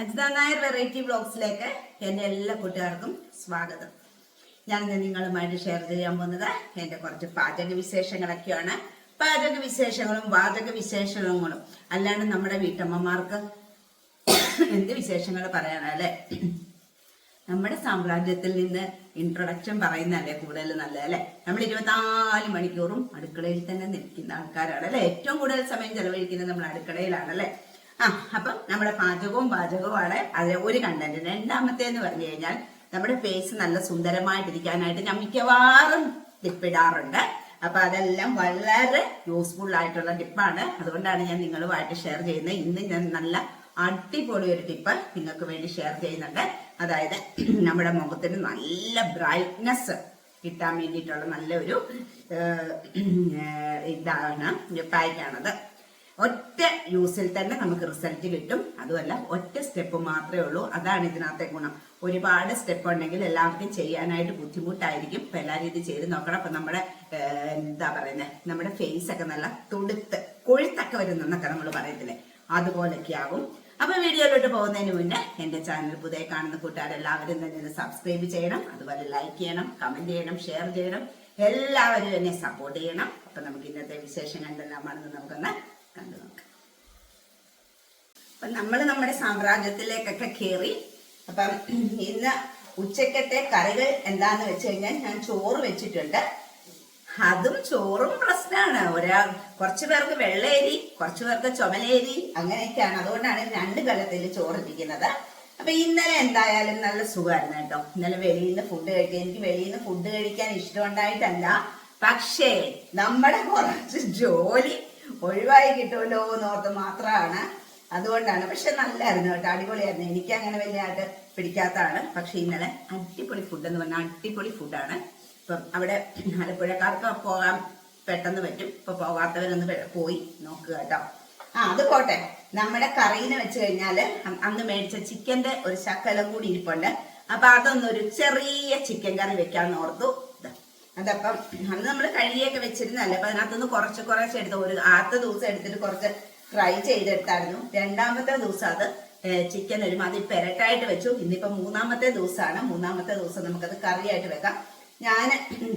Ajitha Nair variety ബ്ലോഗ്സിലേക്ക് എന്റെ എല്ലാ കൂട്ടുകാർക്കും സ്വാഗതം. ഞാൻ നിങ്ങളുമായിട്ട് ഷെയർ ചെയ്യാൻ പോകുന്നത് എന്റെ കുറച്ച് പാചക വിശേഷങ്ങളൊക്കെയാണ്. പാചക വിശേഷങ്ങളും വാചക വിശേഷങ്ങളും. അല്ലാണ്ട് നമ്മുടെ വീട്ടമ്മമാർക്ക് എന്ത് വിശേഷങ്ങൾ പറയാനല്ലേ നമ്മുടെ സാമ്രാജ്യത്തിൽ നിന്ന് ഇൻട്രൊഡക്ഷൻ പറയുന്നതല്ലേ കൂടുതൽ നല്ലതല്ലേ നമ്മൾ ഇരുപത്തിനാല് മണിക്കൂറും അടുക്കളയിൽ തന്നെ നിൽക്കുന്ന ആൾക്കാരാണ് അല്ലെ? ഏറ്റവും കൂടുതൽ സമയം ചെലവഴിക്കുന്നത് നമ്മൾ അടുക്കളയിലാണല്ലേ ആ അപ്പം നമ്മുടെ പാചകവും പാചകവുമാണ് അതിലെ ഒരു കണ്ടന്റ് രണ്ടാമത്തേന്ന് പറഞ്ഞു കഴിഞ്ഞാൽ നമ്മുടെ ഫേസ് നല്ല സുന്ദരമായിട്ടിരിക്കാനായിട്ട് ഞാൻ മിക്കവാറും ടിപ്പിടാറുണ്ട് അപ്പൊ അതെല്ലാം വളരെ യൂസ്ഫുൾ ആയിട്ടുള്ള ടിപ്പാണ് അതുകൊണ്ടാണ് ഞാൻ നിങ്ങളുമായിട്ട് ഷെയർ ചെയ്യുന്നത്. ഇന്ന് ഞാൻ നല്ല അടിപൊളി ഒരു ടിപ്പ് നിങ്ങൾക്ക് വേണ്ടി ഷെയർ ചെയ്യുന്നുണ്ട്. അതായത് നമ്മുടെ മുഖത്തിന് നല്ല ബ്രൈറ്റ്നെസ് കിട്ടാൻ വേണ്ടിയിട്ടുള്ള നല്ലൊരു ഇതാണ് പായ്ക്കാണത് ഒറ്റ യൂസിൽ തന്നെ നമുക്ക് റിസൾട്ട് കിട്ടും. അതുമല്ല ഒറ്റ സ്റ്റെപ്പ് മാത്രമേ ഉള്ളൂ. അതാണ് ഇതിനകത്തെ ഗുണം. ഒരുപാട് സ്റ്റെപ്പ് ഉണ്ടെങ്കിൽ എല്ലാവർക്കും ചെയ്യാനായിട്ട് ബുദ്ധിമുട്ടായിരിക്കും. അപ്പൊ എല്ലാവരും ഇത് ചെയ്ത് നോക്കണം. അപ്പൊ നമ്മുടെ എന്താ പറയുന്നത് നമ്മുടെ ഫേസ് ഒക്കെ നല്ല തുടുത്ത് കൊഴുത്തൊക്കെ വരുന്നെന്നൊക്കെ നമ്മൾ പറയത്തില്ലേ? അതുപോലൊക്കെ ആകും അപ്പൊ വീഡിയോയിലോട്ട് പോകുന്നതിന് മുന്നേ എന്റെ ചാനൽ പുതിയ കാണുന്ന കൂട്ടുകാരെല്ലാവരും തന്നെ സബ്സ്ക്രൈബ് ചെയ്യണം. അതുപോലെ ലൈക്ക് ചെയ്യണം കമന്റ് ചെയ്യണം ഷെയർ ചെയ്യണം. എല്ലാവരും എന്നെ സപ്പോർട്ട് ചെയ്യണം. അപ്പൊ നമുക്ക് ഇന്നത്തെ വിശേഷങ്ങൾ എന്തെല്ലാമാണെന്ന് നമുക്കൊന്ന് കണ്ടു നോക്കാം. നമ്മൾ നമ്മുടെ സാമ്രാജ്യത്തിലേക്കൊക്കെ കയറി അപ്പം ഇന്ന് ഉച്ചക്കത്തെ കറികൾ എന്താന്ന് വെച്ച് കഴിഞ്ഞാൽ ഞാൻ ചോറ് വെച്ചിട്ടുണ്ട്. അതും ചോറും പ്രശ്നമാണ് ഒരാൾ കുറച്ചു പേർക്ക് വെള്ളേരി കുറച്ചു പേർക്ക് ചുമലേരി അങ്ങനെയൊക്കെയാണ്. അതുകൊണ്ടാണ് രണ്ട് കലത്തിൽ ചോറിരിക്കുന്നത് അപ്പൊ ഇന്നലെ എന്തായാലും നല്ല സുഖമായിരുന്നു കേട്ടോ. ഇന്നലെ വെളിയിൽ നിന്ന് ഫുഡ് കഴിക്കാൻ എനിക്ക് വെളിയിൽ നിന്ന് ഫുഡ് കഴിക്കാൻ ഇഷ്ടമുണ്ടായിട്ടല്ല. പക്ഷേ നമ്മുടെ കുറച്ച് ജോലി ഒഴിവായി കിട്ടുമല്ലോ എന്നോർത്ത് മാത്രമാണ്. അതുകൊണ്ടാണ്. പക്ഷെ നല്ലായിരുന്നു കേട്ടോ. അടിപൊളിയായിരുന്നു. എനിക്ക് അങ്ങനെ വലിയതായിട്ട് പിടിക്കാത്തതാണ്. പക്ഷെ ഇന്നലെ അടിപൊളി ഫുഡ് എന്ന് പറഞ്ഞാൽ അടിപൊളി ഫുഡാണ് ഇപ്പം അവിടെ ആലപ്പുഴക്കാർക്ക് പോകാൻ പെട്ടെന്ന് പറ്റും. ഇപ്പൊ പോകാത്തവരൊന്ന് പോയി നോക്കുക കേട്ടോ. ആ അത് പോട്ടെ. നമ്മുടെ കറീനെ വെച്ച് കഴിഞ്ഞാൽ അന്ന് മേടിച്ച ചിക്കന്റെ ഒരു ശക്കലം കൂടി ഇരിപ്പുണ്ട്. അപ്പൊ അതൊന്നൊരു ചെറിയ ചിക്കൻ കറി വെക്കാന്ന് ഓർത്തു. അതപ്പം അന്ന് നമ്മൾ കഴുകിയൊക്കെ വെച്ചിരുന്നല്ലേ അപ്പൊ അതിനകത്തുനിന്ന് കുറച്ച് കുറച്ച് എടുത്ത് ഒരു ആദ്യത്തെ ദിവസം എടുത്തിട്ട് കുറച്ച് ഫ്രൈ ചെയ്തെടുത്തായിരുന്നു. രണ്ടാമത്തെ ദിവസം അത് ചിക്കൻ ഒരു മതി പെരട്ടായിട്ട് വെച്ചു. ഇന്നിപ്പോ മൂന്നാമത്തെ ദിവസമാണ്. മൂന്നാമത്തെ ദിവസം നമുക്കത് കറിയായിട്ട് വെക്കാം. ഞാൻ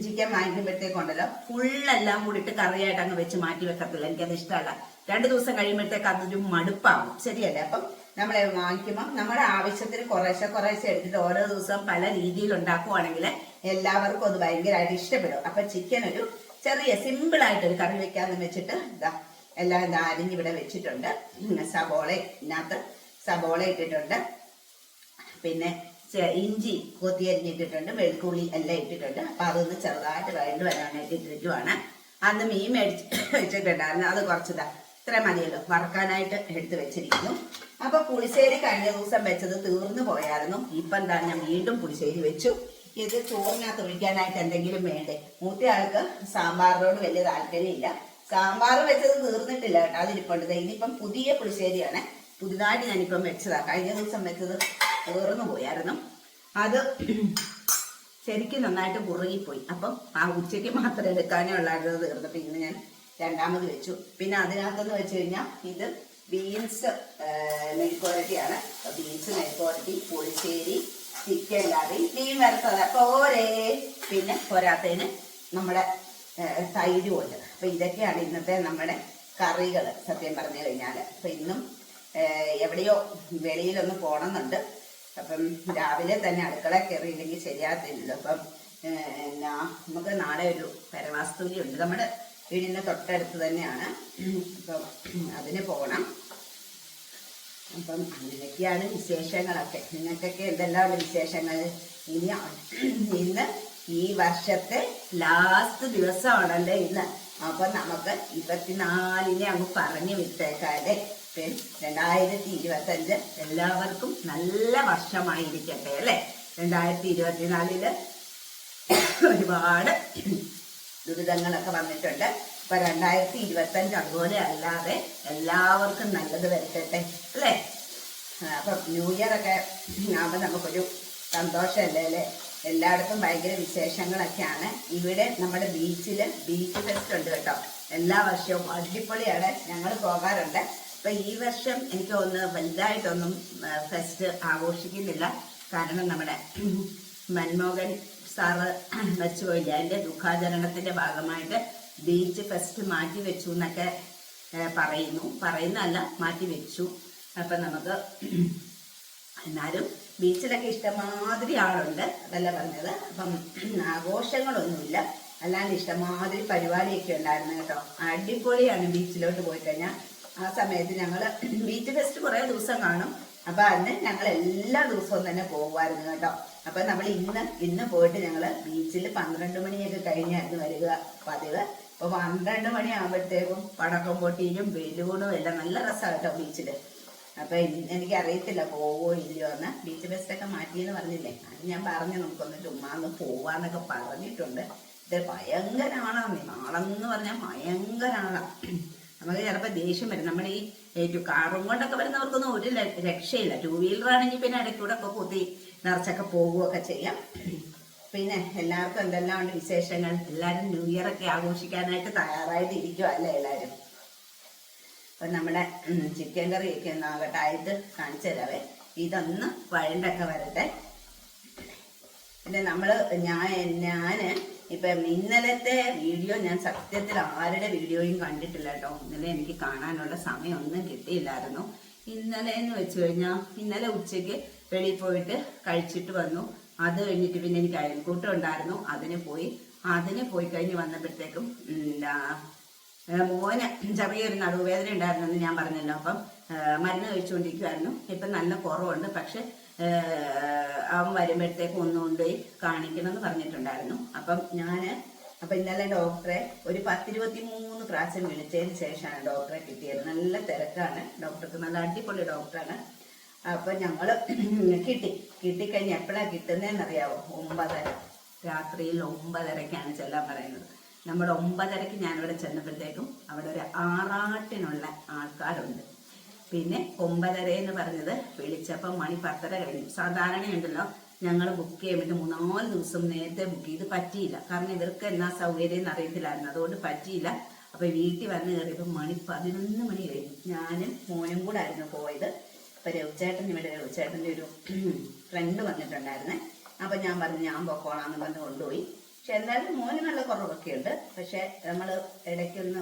ചിക്കൻ വാങ്ങിക്കുമ്പോഴത്തേക്കുണ്ടല്ലോ ഫുള്ളെല്ലാം കൂടിയിട്ട് കറിയായിട്ട് അങ്ങ് വെച്ച് മാറ്റി വെക്കത്തില്ല. എനിക്കത് ഇഷ്ടമല്ല. രണ്ട് ദിവസം കഴിയുമ്പോഴത്തേക്ക് അതൊരു മടുപ്പാകും ശരിയല്ലേ? അപ്പം നമ്മളെ വാങ്ങിക്കുമ്പോൾ നമ്മുടെ ആവശ്യത്തിന് കുറേശ്ശെ കുറേശ്ശെ എടുത്തിട്ട് ഓരോ ദിവസവും പല രീതിയിൽ ഉണ്ടാക്കുവാണെങ്കിൽ എല്ലാവർക്കും അത് ഭയങ്കരമായിട്ട് ഇഷ്ടപ്പെടും. അപ്പൊ ചിക്കൻ ഒരു ചെറിയ സിമ്പിൾ ആയിട്ട് ഒരു കറി വെക്കാന്ന് വെച്ചിട്ട് ഇതാ എല്ലാം ഇതാ അരിഞ്ഞിവിടെ വെച്ചിട്ടുണ്ട്. സബോള ഇതിനകത്ത് സബോള ഇട്ടിട്ടുണ്ട്. പിന്നെ ഇഞ്ചി കൊത്തി അരിഞ്ഞിട്ടിട്ടുണ്ട് വെളുത്തുള്ളി എല്ലാം ഇട്ടിട്ടുണ്ട്. അപ്പൊ അതൊന്ന് ചെറുതായിട്ട് വഴണ്ട് വരാനായിട്ട് ഇട്ടിരിക്കുവാണ്. അന്ന് മീൻ മേടിച്ച് വെച്ചിട്ടുണ്ടായിരുന്നു. അത് കുറച്ചതാ ഇത്ര മതിയല്ലോ. വറക്കാനായിട്ട് എടുത്ത് വെച്ചിരിക്കുന്നു. അപ്പൊ പുളിശ്ശേരി കഴിഞ്ഞ ദിവസം വെച്ചത് തീർന്നു പോയായിരുന്നു. ഇപ്പൊ എന്താ ഞാൻ വീണ്ടും പുളിശ്ശേരി വെച്ചു. ഇത് ചോറിനകത്ത് ഒഴിക്കാനായിട്ട് എന്തെങ്കിലും വേണ്ടേ? മൂത്ത ആൾക്ക് സാമ്പാറിനോട് വലിയ താല്പര്യമില്ല. സാമ്പാർ വെച്ചത് തീർന്നിട്ടില്ല കേട്ടോ അതിരിപ്പുണ്ട്. ഇതിപ്പം പുതിയ പുളിശ്ശേരിയാണ്. പുതുതായിട്ട് ഞാനിപ്പം വെച്ചതാ. കഴിഞ്ഞ ദിവസം വെച്ചത് തീർന്നു പോയായിരുന്നു. അത് ശരിക്കും നന്നായിട്ട് കുറുകിപ്പോയി. അപ്പം ആ ഉച്ചയ്ക്ക് മാത്രം എടുക്കാനേ ഉള്ളായിരുന്നു. തീർന്നപ്പോൾ ഇന്ന് ഞാൻ രണ്ടാമത് വെച്ചു. പിന്നെ അതിനകത്തെന്ന് വെച്ച് കഴിഞ്ഞാൽ ഇത് ബീൻസ് മെഴുക്കുവരട്ടിയാണ് ബീൻസ് മെഴുക്കുവരട്ടി പുളിശ്ശേരി ചിക്കൻ കറി മീൻ വറുത്തത്. പോരേ പിന്നെ പോരാത്തതിന് നമ്മുടെ തൈര് ഉണ്ട്. അപ്പൊ ഇതൊക്കെയാണ് ഇന്നത്തെ നമ്മുടെ കറികൾ സത്യം പറഞ്ഞു കഴിഞ്ഞാൽ അപ്പൊ ഇന്നും എവിടെയോ വെളിയിലൊന്ന് പോണമെന്നുണ്ട് അപ്പം രാവിലെ തന്നെ അടുക്കള കയറിയില്ലെങ്കിൽ ശരിയാകത്തില്ലല്ലോ. അപ്പം എന്നാ നമുക്ക് നാളെ ഒരു പരമാസ്തുതി ഉണ്ട്. നമ്മുടെ വീടിന്റെ തൊട്ടടുത്ത് തന്നെയാണ്. അപ്പം അതിന് പോകണം അപ്പം അങ്ങനെയൊക്കെയാണ് വിശേഷങ്ങളൊക്കെ. നിങ്ങൾക്കൊക്കെ എന്തെല്ലാം വിശേഷങ്ങൾ? ഇനി ഇന്ന് ഈ വർഷത്തെ ലാസ്റ്റ് ദിവസമാണല്ലേ ഇന്ന്. അപ്പൊ നമുക്ക് ഇരുപത്തിനാലിനെ അങ്ങ് പറഞ്ഞു വിട്ടേക്കാതെ രണ്ടായിരത്തി ഇരുപത്തഞ്ച് എല്ലാവർക്കും നല്ല വർഷമായിരിക്കട്ടെ അല്ലെ? രണ്ടായിരത്തി ഇരുപത്തിനാലിൽ ഒരുപാട് ദുരിതങ്ങളൊക്കെ വന്നിട്ടുണ്ട്. ഇപ്പൊ രണ്ടായിരത്തി ഇരുപത്തി അഞ്ച് അതുപോലെ അല്ലാതെ എല്ലാവർക്കും നല്ലത് വരുത്തട്ടെ അല്ലേ? അപ്പൊ ന്യൂ ഇയർ ഒക്കെ ആകുമ്പോൾ നമുക്കൊരു സന്തോഷമല്ലേ അല്ലേ? എല്ലായിടത്തും ഭയങ്കര വിശേഷങ്ങളൊക്കെയാണ്. ഇവിടെ നമ്മുടെ ബീച്ചിൽ ബീച്ച് ഫെസ്റ്റ് ഉണ്ട് കേട്ടോ. എല്ലാ വർഷവും അടിപൊളിയാണ്. ഞങ്ങൾ പോകാറുണ്ട്. അപ്പൊ ഈ വർഷം എനിക്ക് ഒന്ന് വലുതായിട്ടൊന്നും ഫെസ്റ്റ് ആഘോഷിക്കുന്നില്ല. കാരണം നമ്മുടെ മൻമോഹൻ സാറ് വെച്ചുപോയില്ല? അതിന്റെ ദുഃഖാചരണത്തിന്റെ ഭാഗമായിട്ട് ബീച്ച് ഫസ്റ്റ് മാറ്റി വെച്ചു എന്നൊക്കെ പറയുന്നു. പറയുന്നതല്ല മാറ്റി വെച്ചു. അപ്പൊ നമുക്ക് എന്നാലും ബീച്ചിലൊക്കെ ഇഷ്ടമാതിരി ആളുണ്ട് അതല്ല പറഞ്ഞത്. അപ്പം ആഘോഷങ്ങളൊന്നുമില്ല. അല്ലാണ്ട് ഇഷ്ടമാതിരി പരിപാടിയൊക്കെ ഉണ്ടായിരുന്നു കേട്ടോ. അടിപൊളിയാണ് ബീച്ചിലോട്ട് പോയി കഴിഞ്ഞാൽ ആ സമയത്ത് ഞങ്ങൾ ബീച്ച് ഫെസ്റ്റ് കുറേ ദിവസം കാണും. അപ്പൊ അന്ന് ഞങ്ങൾ എല്ലാ ദിവസവും തന്നെ പോകുമായിരുന്നു കേട്ടോ. അപ്പൊ നമ്മൾ ഇന്ന് ഇന്ന് പോയിട്ട് ഞങ്ങൾ ബീച്ചിൽ പന്ത്രണ്ട് മണിയൊക്കെ കഴിഞ്ഞായിരുന്നു വരിക പതിവ്. അപ്പൊ പന്ത്രണ്ട് മണിയാകുമ്പോഴത്തേക്കും പടക്കം പൊട്ടിയിലും ബലൂണും എല്ലാം നല്ല രസമാണ് കേട്ടോ ബീച്ചിൽ. അപ്പൊ ഇൻ- എനിക്ക് അറിയത്തില്ല പോവോ ഇല്ലയോ എന്ന്. ബീച്ച് ബെസ്റ്റൊക്കെ മാറ്റിയെന്ന് പറഞ്ഞില്ലേ? അത് ഞാൻ പറഞ്ഞു നമുക്കൊന്ന് ചുമ്മാന്ന് പോവാന്നൊക്കെ പറഞ്ഞിട്ടുണ്ട്. ഇത് ഭയങ്കര നാളെന്ന് പറഞ്ഞാൽ ഭയങ്കരമാണ് നമുക്ക് ചിലപ്പോൾ ദേഷ്യം വരും. നമ്മുടെ ഈ കാറും കൊണ്ടൊക്കെ വരുന്നവർക്കൊന്നും ഒരു രക്ഷയില്ല. ടൂ വീലറാണെങ്കിൽ പിന്നെ ഇടയ്ക്കൂടെ ഒക്കെ കുത്തി നിറച്ചൊക്കെ പോവുകയൊക്കെ ചെയ്യാം. പിന്നെ എല്ലാവർക്കും എന്തെല്ലാം ഉണ്ട് വിശേഷങ്ങൾ? എല്ലാവരും ന്യൂ ഇയർ ഒക്കെ ആഘോഷിക്കാനായിട്ട് തയ്യാറായിട്ട് ഇരിക്കുക അല്ലേ എല്ലാവരും? അപ്പൊ നമ്മുടെ ചിക്കൻ കറിയൊക്കെ ഒന്ന് ആകട്ടെ ആയിട്ട് കാണിച്ചു തരാവേ. ഇതൊന്ന് വഴണ്ടൊക്കെ വരട്ടെ. പിന്നെ നമ്മൾ ഞാൻ ഞാൻ ഇപ്പം ഇന്നലത്തെ വീഡിയോ ഞാൻ സത്യത്തിൽ ആരുടെ വീഡിയോയും കണ്ടിട്ടില്ല കേട്ടോ. ഇന്നലെ എനിക്ക് കാണാനുള്ള സമയമൊന്നും കിട്ടിയില്ലായിരുന്നു. ഇന്നലെ എന്ന് വെച്ച് കഴിഞ്ഞാൽ ഇന്നലെ ഉച്ചയ്ക്ക് വെളിയിൽ പോയിട്ട് കഴിച്ചിട്ട് വന്നു. അത് കഴിഞ്ഞിട്ട് പിന്നെ എനിക്ക് അയൽക്കൂട്ടം ഉണ്ടായിരുന്നു. അതിന് പോയി. അതിന് പോയി കഴിഞ്ഞ് വന്നപ്പോഴത്തേക്കും എന്താ മോന് ചെറിയൊരു നടുവേദന ഉണ്ടായിരുന്നെന്ന് ഞാൻ പറഞ്ഞല്ലോ. അപ്പം മരുന്ന് കഴിച്ചുകൊണ്ടിരിക്കുമായിരുന്നു ഇപ്പം നല്ല കുറവുണ്ട്. പക്ഷെ അവൻ വരുമ്പോഴത്തേക്കും ഒന്നും കൊണ്ടുപോയി കാണിക്കണം എന്ന് പറഞ്ഞിട്ടുണ്ടായിരുന്നു. അപ്പം ഞാൻ അപ്പം ഇന്നലെ ഡോക്ടറെ ഒരു പത്തിരുപത്തി മൂന്ന് പ്രാവശ്യം വിളിച്ചതിന് ശേഷമാണ് ഡോക്ടറെ കിട്ടിയത്. നല്ല തിരക്കാണ്. ഡോക്ടർക്ക് നല്ല അടിപൊളി ഡോക്ടറാണ്. അപ്പം ഞങ്ങൾ കിട്ടി. കിട്ടിക്കഴിഞ്ഞ് എപ്പോഴാണ് കിട്ടുന്നതെന്നറിയാവോ ഒമ്പതര. രാത്രിയിൽ ഒമ്പതരക്കാണ് ചെല്ലാൻ പറയുന്നത്. നമ്മുടെ ഒമ്പതരക്ക് ഞാനിവിടെ ചെന്നപ്പോഴത്തേക്കും അവിടെ ഒരു ആറാട്ടിനുള്ള ആൾക്കാരുണ്ട്. പിന്നെ ഒമ്പതര എന്ന് പറഞ്ഞത് വിളിച്ചപ്പം മണി പത്തര കഴിഞ്ഞു. സാധാരണയുണ്ടല്ലോ ഞങ്ങൾ ബുക്ക് ചെയ്യുമ്പോൾ മൂന്നാൽ ദിവസം നേരത്തെ ബുക്ക് ചെയ്ത് പറ്റിയില്ല. കാരണം ഇവർക്ക് എന്നാ സൗകര്യം എന്ന് അറിയത്തില്ലായിരുന്നു. അതുകൊണ്ട് പറ്റിയില്ല. അപ്പൊ വീട്ടിൽ വന്ന് കയറിയപ്പോൾ മണി പതിനൊന്ന് മണി കഴിഞ്ഞു. ഞാനും മോനും കൂടെ ആയിരുന്നു പോയത്. അപ്പൊ രവിചേട്ടൻ ഇവിടെ രവിചേട്ടന്റെ ഒരു ഫ്രണ്ട് വന്നിട്ടുണ്ടായിരുന്നേ. അപ്പൊ ഞാൻ പറഞ്ഞു ഞാൻ പൊക്കോളാന്ന് പറഞ്ഞ് കൊണ്ടുപോയി. പക്ഷെ എന്തായാലും മോന് നല്ല കുറവൊക്കെ ഉണ്ട് പക്ഷെ നമ്മൾ ഇടയ്ക്കൊന്ന്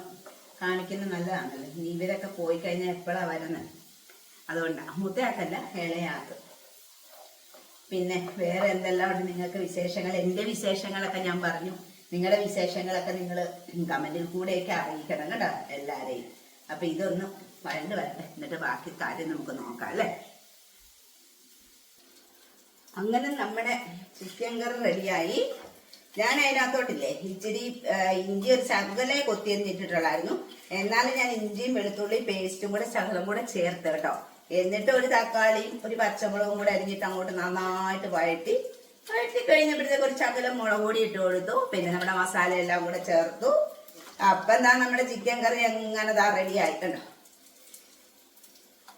കാണിക്കുന്ന നല്ലതാണല്ലോ. ഇവരൊക്കെ പോയി കഴിഞ്ഞാൽ എപ്പോഴാ വരുന്നത് അതുകൊണ്ടാണ് മുത്തയാക്കല്ല ഇളയാക്ക്. പിന്നെ വേറെ എന്തെല്ലാം ഉണ്ട് നിങ്ങൾക്ക് വിശേഷങ്ങൾ? എന്റെ വിശേഷങ്ങളൊക്കെ ഞാൻ പറഞ്ഞു. നിങ്ങളുടെ വിശേഷങ്ങളൊക്കെ നിങ്ങൾ കമന്റിൽ കൂടെയൊക്കെ അറിയിക്കണം കേട്ടോ എല്ലാരെയും. അപ്പൊ ഇതൊന്ന് വരണ്ട് വരട്ടെ എന്നിട്ട് ബാക്കി കാര്യം നമുക്ക് നോക്കാം അല്ലേ? അങ്ങനെ നമ്മുടെ ചിക്കൻ കറി റെഡിയായി. ഞാൻ അതിനകത്തോട്ടില്ലേ ഇച്ചിരി ഇഞ്ചി ഒരു ശകലെ കൊത്തിയെന്നിട്ടിട്ടുള്ളായിരുന്നു എന്നാലും ഞാൻ ഇഞ്ചിയും വെളുത്തുള്ളിയും പേസ്റ്റും കൂടെ ശകലം കൂടെ ചേർത്ത് കേട്ടോ. എന്നിട്ട് ഒരു തക്കാളിയും ഒരു പച്ചമുളകും കൂടെ അരിഞ്ഞിട്ട് അങ്ങോട്ട് നന്നായിട്ട് വഴറ്റി വഴറ്റി കഴിഞ്ഞപ്പോഴത്തേക്ക് ഒരു ശകലം മുളക് പൊടി ഇട്ട് കൊടുത്തു. പിന്നെ നമ്മുടെ മസാല എല്ലാം കൂടെ ചേർത്തു. അപ്പൊ എന്താ നമ്മുടെ ചിക്കൻ കറി എങ്ങനെ റെഡി ആയിട്ടുണ്ടോ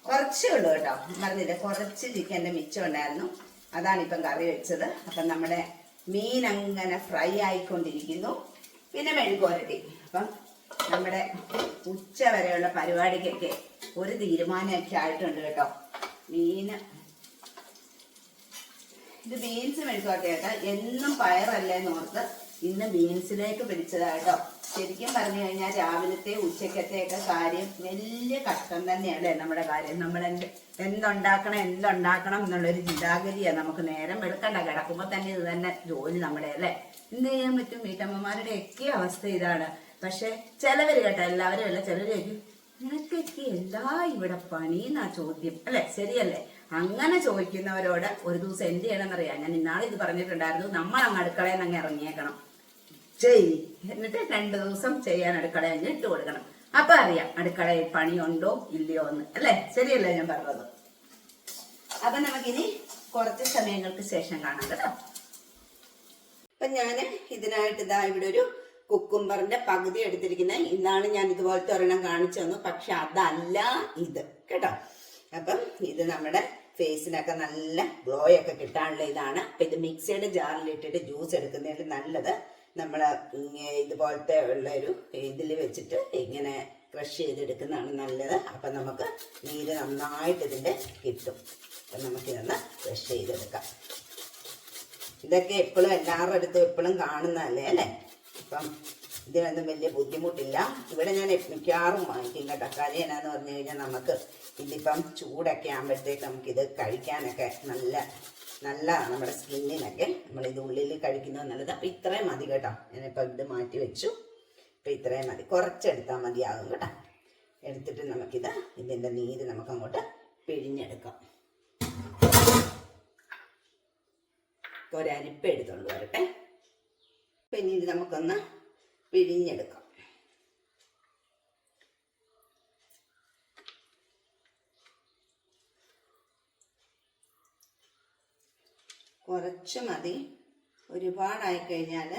കുറച്ചേ ഉള്ളൂ കേട്ടോ. മറന്നില്ല? കുറച്ച് ചിക്കന്റെ മിച്ചം ഉണ്ടായിരുന്നു. അതാണ് ഇപ്പം കറി വെച്ചത്. അപ്പം നമ്മുടെ മീൻ അങ്ങനെ ഫ്രൈ ആയിക്കൊണ്ടിരിക്കുന്നു. പിന്നെ മെഴുകുവരട്ടി അപ്പം നമ്മുടെ ഉച്ച വരെയുള്ള പരിപാടിക്കൊക്കെ ഒരു തീരുമാനമൊക്കെ ആയിട്ടുണ്ട് കേട്ടോ. മീന് ഇത് ബീൻസ് മെഴുകുവരട്ടി കേട്ടോ എന്നും പയറല്ലേന്ന് ഓർത്ത് ഇന്ന് ബീൻസിലേക്ക് പിടിച്ചതാട്ടോ. ശരിക്കും പറഞ്ഞു കഴിഞ്ഞാൽ രാവിലത്തെ ഉച്ചക്കത്തെയൊക്കെ കാര്യം വലിയ കഷ്ടം തന്നെയല്ലേ നമ്മുടെ കാര്യം. നമ്മൾ എന്ത് എന്തുണ്ടാക്കണം എന്തുണ്ടാക്കണം എന്നുള്ളൊരു ചിന്താഗതിയാണ് നമുക്ക് നേരം വെളുക്കണ്ട. കിടക്കുമ്പോൾ തന്നെ ഇത് തന്നെ ജോലി നമ്മുടെ അല്ലേ? എന്ത് ചെയ്യാൻ പറ്റും? വീട്ടമ്മമാരുടെ ഒക്കെ അവസ്ഥ ഇതാണ്. പക്ഷെ ചിലവർ കേട്ടോ എല്ലാവരും അല്ല ചിലര് ചോദിക്കും നിനക്കൊക്കെ എല്ലാ ഇവിടെ പണി എന്നാ ചോദ്യം? അല്ലെ? ശരിയല്ലേ? അങ്ങനെ ചോദിക്കുന്നവരോട് ഒരു ദിവസം എന്ത് ചെയ്യണമെന്നറിയാം. ഞാൻ ഇന്നാളെ ഇത് പറഞ്ഞിട്ടുണ്ടായിരുന്നു നമ്മൾ അങ്ങ് അടുക്കളയിൽ നിന്ന് അങ്ങ് ഇറങ്ങിയേക്കണം. ചെയ്. എന്നിട്ട് രണ്ടു ദിവസം ചെയ്യാൻ അടുക്കളയിൽ ഇട്ട് കൊടുക്കണം. അപ്പൊ അറിയാം അടുക്കളയിൽ പണിയുണ്ടോ ഇല്ലയോ എന്ന്. അല്ലേ? ശരിയല്ലേ ഞാൻ പറഞ്ഞത്? അപ്പൊ നമുക്കിനി കുറച്ച് സമയങ്ങൾക്ക് ശേഷം കാണാം കേട്ടോ. അപ്പൊ ഞാൻ ഇതിനായിട്ട് ഇതാ ഇവിടെ ഒരു കുക്കുംബറിന്റെ പകുതി എടുത്തിരിക്കുന്നത് ഇന്നാണ് ഞാൻ ഇതുപോലത്തെ ഒരെണ്ണം കാണിച്ചു തന്നു. പക്ഷെ അതല്ല ഇത്. കേട്ടോ? അപ്പം ഇത് നമ്മുടെ ഫേസിനൊക്കെ നല്ല ഗ്ലോ ഒക്കെ കിട്ടാനുള്ള ഇതാണ്. അപ്പൊ ഇത് മിക്സിയുടെ ജാറിൽ ഇട്ടിട്ട് ജ്യൂസ് എടുക്കുന്നതിൽ നല്ലത്. നമ്മൾ ഇതുപോലത്തെ ഉള്ള ഒരു ഇതിൽ വെച്ചിട്ട് ഇങ്ങനെ ക്രഷ് ചെയ്തെടുക്കുന്നതാണ് നല്ലത്. അപ്പം നമുക്ക് നീര് നന്നായിട്ട് ഇതിന്റെ കിട്ടും. അപ്പം നമുക്കിതൊന്ന് ക്രഷ് ചെയ്തെടുക്കാം. ഇതൊക്കെ എപ്പോഴും എല്ലാവരുടെ അടുത്തും എപ്പോഴും കാണുന്നതല്ലേ അല്ലേ? അപ്പം ഇതിനൊന്നും വലിയ ബുദ്ധിമുട്ടില്ല. ഇവിടെ ഞാൻ മിക്കവാറും വാങ്ങിക്കും കേട്ടോ കാര്യം എന്നാന്ന് പറഞ്ഞു കഴിഞ്ഞാൽ നമുക്ക് ഇതിപ്പം ചൂടൊക്കെ ആകുമ്പോഴത്തേക്ക് നമുക്കിത് കഴിക്കാനൊക്കെ നല്ല നല്ലതാണ് നമ്മുടെ സ്കിന്നിനൊക്കെ നമ്മൾ ഇത് ഉള്ളിൽ കഴിക്കുന്നത് നല്ലത്. അപ്പം ഇത്രയും മതി കേട്ടോ. ഞാനിപ്പോൾ ഇത് മാറ്റി വെച്ചു. അപ്പം ഇത്രയും മതി. കുറച്ചെടുത്താൽ മതിയാകും കേട്ടോ. എടുത്തിട്ട് നമുക്കിത് ഇതിന്റെ നീര് നമുക്ക് അങ്ങോട്ട് പിഴിഞ്ഞെടുക്കാം. ഒരരിപ്പ് എടുത്തോണ്ട് വരട്ടെ. പിന്നെ ഇത് നമുക്കൊന്ന് പിഴിഞ്ഞെടുക്കാം. കുറച്ച് മതി. ഒരുപാടായി കഴിഞ്ഞാൽ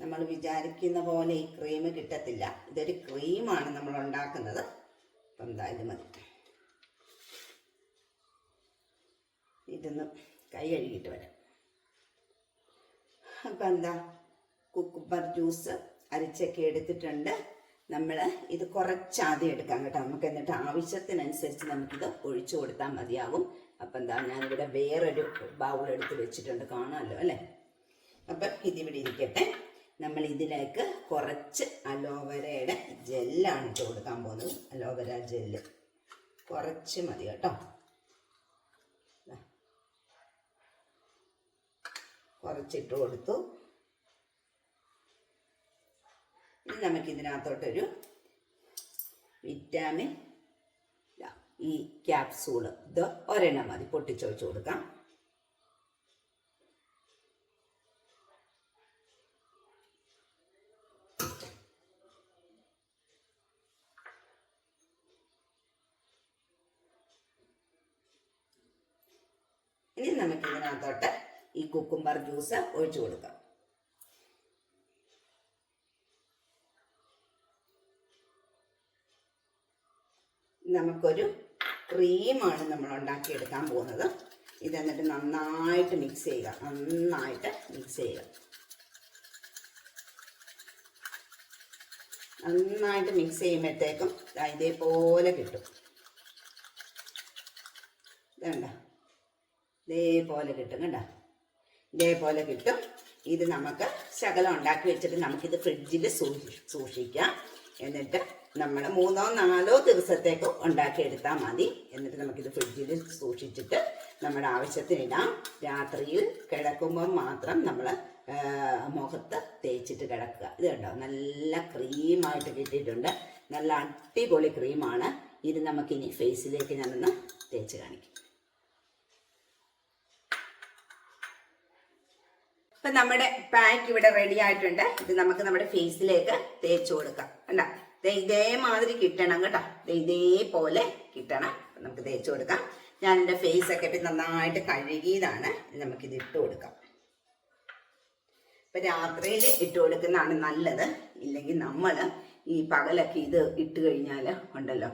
നമ്മൾ വിചാരിക്കുന്ന പോലെ ഈ ക്രീം കിട്ടത്തില്ല. ഇതൊരു ക്രീമാണ് നമ്മൾ ഉണ്ടാക്കുന്നത്. അപ്പം എന്തായാലും മതി. ഇതൊന്ന് കൈ കഴുകിയിട്ട് വരാം. അപ്പം എന്താ? കുക്കുംബർ ജ്യൂസ് അരിച്ചൊക്കെ എടുത്തിട്ടുണ്ട്. നമ്മൾ ഇത് കുറച്ച് ആദ്യം എടുക്കാം കേട്ടോ. നമുക്ക് എന്നിട്ട് ആവശ്യത്തിനനുസരിച്ച് നമുക്കിത് ഒഴിച്ചു കൊടുത്താൽ മതിയാകും. അപ്പം എന്താ ഞാനിവിടെ വേറൊരു ബൗളെടുത്ത് വെച്ചിട്ടുണ്ട് കാണാമല്ലോ അല്ലേ? അപ്പം ഇതിവിടെ ഇരിക്കട്ടെ. നമ്മൾ ഇതിലേക്ക് കുറച്ച് അലോവരയുടെ ജെല്ലാണ് ഇട്ട് കൊടുക്കാൻ പോകുന്നത്. അലോവര ജെല്ല് കുറച്ച് മതി കേട്ടോ. കുറച്ചിട്ട് കൊടുത്തു. ഇനി നമുക്ക് ഇതിനകത്തോട്ടൊരു വിറ്റാമിൻ ഈ ക്യാപ്സൂൾ ഇത് ഒരെണ്ണം മതി. പൊട്ടിച്ചു വെച്ച് കൊടുക്കാം. ഇനി നമുക്ക് ഇതിനകത്തോട്ട് ഈ കുക്കുംബർ ജ്യൂസ് ഒഴിച്ചു കൊടുക്കാം. നമുക്കൊരു ക്രീമാണ് നമ്മൾ ഉണ്ടാക്കിയെടുക്കാൻ പോകുന്നത്. ഇത് എന്നിട്ട് നന്നായിട്ട് മിക്സ് ചെയ്യുക. നന്നായിട്ട് മിക്സ് ചെയ്യുക. നന്നായിട്ട് മിക്സ് ചെയ്യുമ്പോഴത്തേക്കും ഇതേപോലെ കിട്ടും. ഇതുണ്ട? ഇതേപോലെ കിട്ടും കണ്ട? ഇതേപോലെ കിട്ടും. ഇത് നമുക്ക് ശകലം ഉണ്ടാക്കി വെച്ചിട്ട് നമുക്കിത് ഫ്രിഡ്ജിൽ സൂക്ഷി സൂക്ഷിക്കാം. എന്നിട്ട് നമ്മൾ മൂന്നോ നാലോ ദിവസത്തേക്ക് ഉണ്ടാക്കിയെടുത്താൽ മതി. എന്നിട്ട് നമുക്കിത് ഫ്രിഡ്ജിൽ സൂക്ഷിച്ചിട്ട് നമ്മുടെ ആവശ്യത്തിനിടാം രാത്രിയിൽ കിടക്കുമ്പോൾ മാത്രം നമ്മൾ മുഖത്ത് തേച്ചിട്ട് കിടക്കുക. ഇത് കണ്ടോ? നല്ല ക്രീമായിട്ട് കിട്ടിയിട്ടുണ്ട്. നല്ല അടിപൊളി ക്രീമാണ്. ഇത് നമുക്കിനി ഫേസിലേക്ക് ഞാനൊന്ന് തേച്ച് കാണിക്കും. ഇപ്പൊ നമ്മുടെ പാക്ക് ഇവിടെ റെഡി ആയിട്ടുണ്ട്. ഇത് നമുക്ക് നമ്മുടെ ഫേസിലേക്ക് തേച്ച് കൊടുക്കാം. ദേ ഇതേമാതിരി കിട്ടണം കേട്ടോ. ഇതേപോലെ കിട്ടണം. നമുക്ക് തേച്ച് കൊടുക്കാം. ഞാൻ എന്റെ ഫേസ് ഒക്കെ ഇപ്പം നന്നായിട്ട് കഴുകിയതാണ്. ഇത് നമുക്കിത് ഇട്ട് കൊടുക്കാം. ഇപ്പൊ രാത്രിയിൽ ഇട്ട് കൊടുക്കുന്നതാണ് നല്ലത്. ഇല്ലെങ്കിൽ നമ്മൾ ഈ പകലൊക്കെ ഇത് ഇട്ട് കഴിഞ്ഞാൽ ഉണ്ടല്ലോ.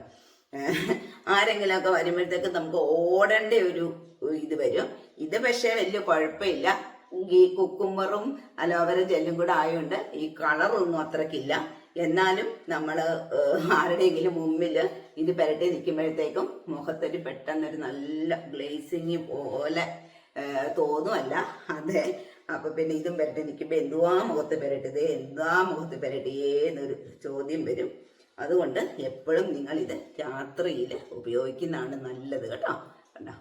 ആരെങ്കിലുമൊക്കെ വരുമ്പോഴത്തേക്ക് നമുക്ക് ഓടേണ്ട ഒരു ഇത് വരും. ഇത് പക്ഷേ വലിയ കുഴപ്പമില്ല. ഈ കുക്കുമ്പറും അലോവര ജെല്ലും കൂടെ ആയതുകൊണ്ട് ഈ കളറൊന്നും അത്രക്കില്ല എന്നാലും നമ്മൾ ആരുടെയെങ്കിലും മുമ്പിൽ ഇത് പുരട്ടി നിൽക്കുമ്പോഴത്തേക്കും മുഖത്തൊരു പെട്ടെന്നൊരു നല്ല ഗ്ലേസിങ് പോലെ തോന്നുമല്ല അതെ. അപ്പൊ പിന്നെ ഇതും പുരട്ടി നിൽക്കുമ്പോൾ എന്തുവാ മുഖത്ത് പുരട്ടിയത് എന്താ മുഖത്ത് പുരട്ടിയേന്നൊരു ചോദ്യം വരും. അതുകൊണ്ട് എപ്പോഴും നിങ്ങൾ ഇത് രാത്രിയിൽ ഉപയോഗിക്കുന്നതാണ് നല്ലത് കേട്ടോ. കണ്ടോ?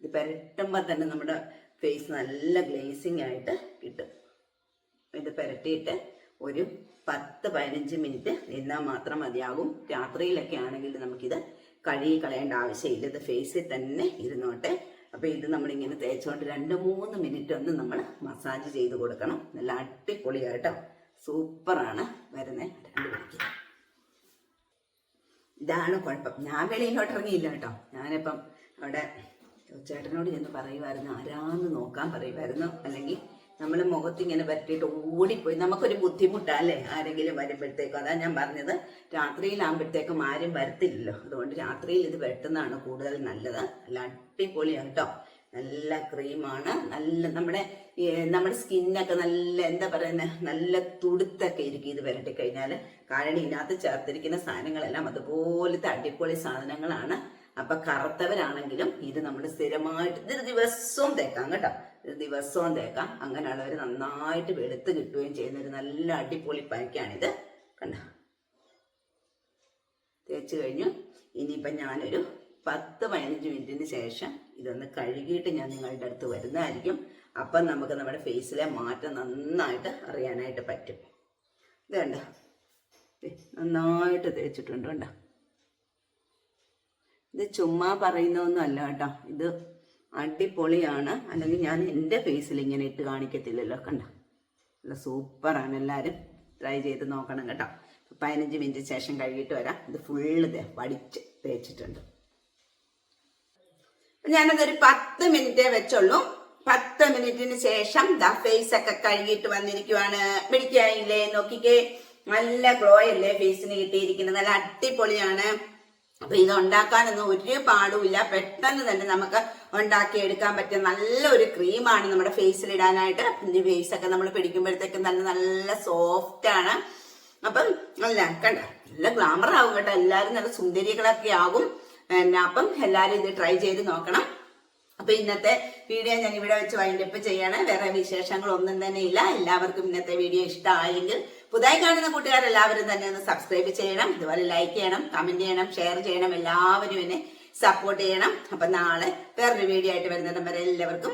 ഇത് പുരട്ടുമ്പോൾ തന്നെ നമ്മുടെ ഫേസ് നല്ല ഗ്ലേസിങ് ആയിട്ട് കിട്ടും. ഇത് പുരട്ടിയിട്ട് ഒരു പത്ത് പതിനഞ്ച് മിനിറ്റ് നിന്നാൽ മാത്രം മതിയാകും. രാത്രിയിലൊക്കെ ആണെങ്കിൽ നമുക്കിത് കഴുകി കളയേണ്ട ആവശ്യമില്ല. ഇത് ഫേസിൽ തന്നെ ഇരുന്നോട്ടെ. അപ്പോൾ ഇത് നമ്മളിങ്ങനെ തേച്ചുകൊണ്ട് രണ്ട് മൂന്ന് മിനിറ്റ് ഒന്ന് നമ്മൾ മസാജ് ചെയ്ത് കൊടുക്കണം. നല്ല അടിപൊളിയായിട്ടോ. സൂപ്പറാണ് വരുന്നത് രണ്ട് മണിക്ക് ഇതാണ് കുഴപ്പം. ഞാൻ വെളിയിലോട്ട് ഇറങ്ങിയില്ല കേട്ടോ. ഞാനിപ്പം അവിടെ ചേട്ടനോട് ചെന്ന് പറയുമായിരുന്നു ആരാന്ന് നോക്കാൻ പറയുമായിരുന്നു അല്ലെങ്കിൽ നമ്മൾ മുഖത്ത് ഇങ്ങനെ വരട്ടിട്ട് ഓടിപ്പോയി. നമുക്കൊരു ബുദ്ധിമുട്ടല്ലേ ആരെങ്കിലും വരുമ്പോഴത്തേക്കും? അതാ ഞാൻ പറഞ്ഞത്. രാത്രിയിലാകുമ്പോഴത്തേക്കും ആരും വരത്തില്ലല്ലോ. അതുകൊണ്ട് രാത്രിയിൽ ഇത് വെട്ടുന്നതാണ് കൂടുതൽ നല്ലത്. നല്ല അടിപൊളിയാണ് കേട്ടോ നല്ല ക്രീമാണ്. നല്ല നമ്മുടെ നമ്മുടെ സ്കിന്നൊക്കെ നല്ല എന്താ പറയുന്നത് നല്ല തുടുത്തൊക്കെ ഇരിക്കും ഇത് വരട്ടി കഴിഞ്ഞാൽ കാരണം ഇതിനകത്ത് ചേർത്തിരിക്കുന്ന സാധനങ്ങളെല്ലാം അതുപോലത്തെ അടിപൊളി സാധനങ്ങളാണ്. അപ്പൊ കറുത്തവരാണെങ്കിലും ഇത് നമ്മൾ സ്ഥിരമായിട്ട് ഇത് ദിവസവും തേക്കാം കേട്ടോ. ദിവസവും തേക്കാം. അങ്ങനെയുള്ളവർ നന്നായിട്ട് വെളുത്ത് കിട്ടുകയും ചെയ്യുന്ന ഒരു നല്ല അടിപൊളി പനിക്കാണിത് കണ്ട? തേച്ച് കഴിഞ്ഞു. ഇനിയിപ്പം ഞാനൊരു പത്ത് പതിനഞ്ച് മിനിറ്റിന് ശേഷം ഇതൊന്ന് കഴുകിയിട്ട് ഞാൻ നിങ്ങളുടെ അടുത്ത് വരുന്നതായിരിക്കും. അപ്പം നമുക്ക് നമ്മുടെ ഫേസിലെ മാറ്റം നന്നായിട്ട് അറിയാനായിട്ട് പറ്റും. ഇത് നന്നായിട്ട് തേച്ചിട്ടുണ്ട് കണ്ടോ? ഇത് ചുമ്മാ പറയുന്നൊന്നും അല്ല കേട്ടോ. ഇത് അടിപൊളിയാണ്. അല്ലെങ്കിൽ ഞാൻ എന്റെ ഫേസിൽ ഇങ്ങനെ ഇട്ട് കാണിക്കത്തില്ലല്ലോ കണ്ട? നല്ല സൂപ്പറാണ് എല്ലാവരും ട്രൈ ചെയ്ത് നോക്കണം കേട്ടോ. പതിനഞ്ച് മിനിറ്റ് ശേഷം കഴുകിയിട്ട് വരാം. ഇത് ഫുള്ള് വടിച്ച് തേച്ചിട്ടുണ്ട്. ഞാനതൊരു പത്ത് മിനിറ്റേ വെച്ചുള്ളൂ. പത്ത് മിനിറ്റിന് ശേഷം ദ ഫേസ് ഒക്കെ കഴുകിയിട്ട് വന്നിരിക്കുവാണ്. പിടിക്കാനില്ലേ നോക്കിക്കേ. നല്ല ഗ്ലോ അല്ലേ ഫേസിന് കിട്ടിയിരിക്കുന്നത്. നല്ല അടിപൊളിയാണ്. അപ്പൊ ഇത് ഉണ്ടാക്കാനൊന്നും ഒരു പാടുമില്ല പെട്ടെന്ന് തന്നെ നമുക്ക് ഉണ്ടാക്കിയെടുക്കാൻ പറ്റിയ നല്ലൊരു ക്രീമാണ് നമ്മുടെ ഫേസിൽ ഇടാനായിട്ട്. ഈ ഒക്കെ നമ്മൾ പിടിക്കുമ്പോഴത്തേക്കും തന്നെ നല്ല സോഫ്റ്റ് ആണ്. അപ്പം അല്ല കണ്ട നല്ല ഗ്ലാമർ ആവും കേട്ടോ. എല്ലാവരും നല്ല സുന്ദരികളൊക്കെ ആകും. പിന്നെ അപ്പം എല്ലാവരും ഇത് ട്രൈ ചെയ്ത് നോക്കണം. അപ്പൊ ഇന്നത്തെ വീഡിയോ ഞാൻ ഇവിടെ വെച്ച് വൈൻഡപ്പ് ചെയ്യാണ്. വേറെ വിശേഷങ്ങളൊന്നും തന്നെ ഇല്ല. എല്ലാവർക്കും ഇന്നത്തെ വീഡിയോ ഇഷ്ടമായെങ്കിൽ പുതുതായി കാണുന്ന കൂട്ടുകാരെല്ലാവരും തന്നെ ഒന്ന് സബ്സ്ക്രൈബ് ചെയ്യണം ഇതുപോലെ ലൈക്ക് ചെയ്യണം കമന്റ് ചെയ്യണം ഷെയർ ചെയ്യണം എല്ലാവരും എന്നെ സപ്പോർട്ട് ചെയ്യണം. അപ്പൊ നാളെ വേറൊരു വീഡിയോ ആയിട്ട് വരുന്നിടം വരെ എല്ലാവർക്കും